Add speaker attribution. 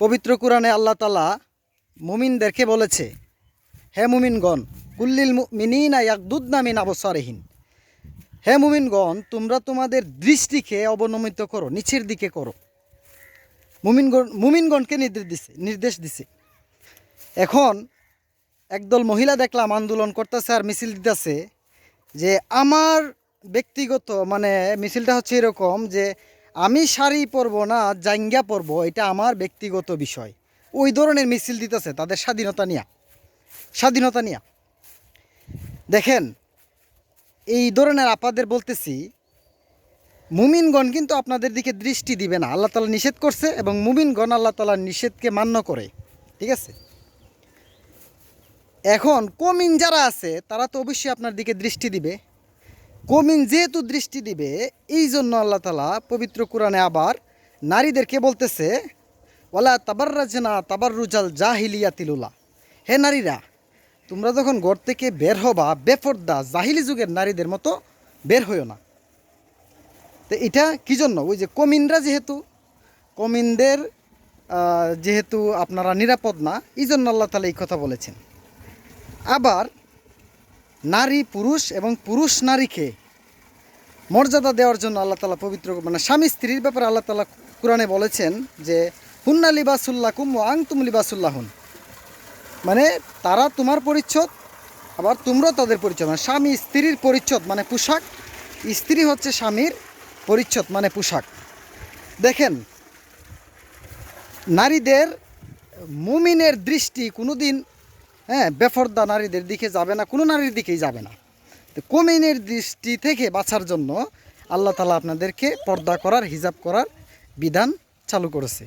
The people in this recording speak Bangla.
Speaker 1: পবিত্র কোরআনে আল্লাহ তালা মুমিনদেরকে বলেছে, হে মুমিনগণ, কুল্লিল মিনিনা ইয়াকদুদ্না মিন আবসারহীন। হে মুমিনগণ, তোমরা তোমাদের দৃষ্টিকে অবনমিত করো, নিচের দিকে করো। মুমিনগণ, মুমিনগণকে নির্দেশ দিছে নির্দেশ দিছে। এখন একদল মহিলা দেখলাম আন্দোলন করতেছে আর মিছিল দিতেছে যে, আমার ব্যক্তিগত মানে মিছিলটা হচ্ছে এরকম যে আমি শাড়ি পরবো না জাঙ্গা পরবো, এটা আমার ব্যক্তিগত বিষয়। ওই ধরনের মিছিল দিতেছে, তাদের স্বাধীনতা নিয়া। স্বাধীনতা নিয়া। দেখেন, এই ধরনের আপাদের বলতেছি, মুমিনগণ কিন্তু আপনাদের দিকে দৃষ্টি দিবে না। আল্লাহ তালা নিষেধ করছে এবং মুমিনগণ আল্লাহ তালার নিষেধকে মান্য করে। ঠিক আছে? এখন কমিন যারা আছে, তারা তো অবশ্যই আপনার দিকে দৃষ্টি দিবে। কমিন যেহেতু দৃষ্টি দিবে এই জন্য আল্লাহ তালা পবিত্র কোরআনে আবার নারীদেরকে বলতেছে ওলা তাবার রাজনা তাবার রুজাল জাহিলিয়া তিলুলা হে নারীরা, তোমরা যখন ঘর থেকে বের হবা, বেফর্দা জাহিলি যুগের নারীদের মতো বের হইও না। তো এটা কী জন্য? ওই যে কমিনরা যেহেতু, কমিনদের যেহেতু আপনারা নিরাপদ না এই জন্য আল্লাহ তালা এই কথা বলেছেন। আবার নারী, পুরুষ এবং পুরুষ নারীকে মর্যাদা দেওয়ার জন্য আল্লাহ তালা পবিত্র মানে স্বামী স্ত্রীর ব্যাপারে আল্লাহ তালা কোরআনে বলেছেন যে, হুন্না লিবাসুল্লাহ কুম ও আংতুম লিবাসুল্লাহুন। মানে তারা তোমার পরিচ্ছদ, আবার তোমরাও তাদের পরিচ্ছদ। মানে স্বামী স্ত্রীর পরিচ্ছদ মানে পোশাক। স্ত্রী হচ্ছে স্বামীর পরিচ্ছদ মানে পোশাক। দেখেন, নারীদের মুমিনের দৃষ্টি কোনোদিন হ্যাঁ বেফর্দা নারীদের দিকে যাবে না, কোনো নারীর দিকেই যাবে না। তো কমিনের দৃষ্টি থেকে বাঁচার জন্য আল্লাহ তালা আপনাদেরকে পর্দা করার, হিজাব করার বিধান চালু করেছে।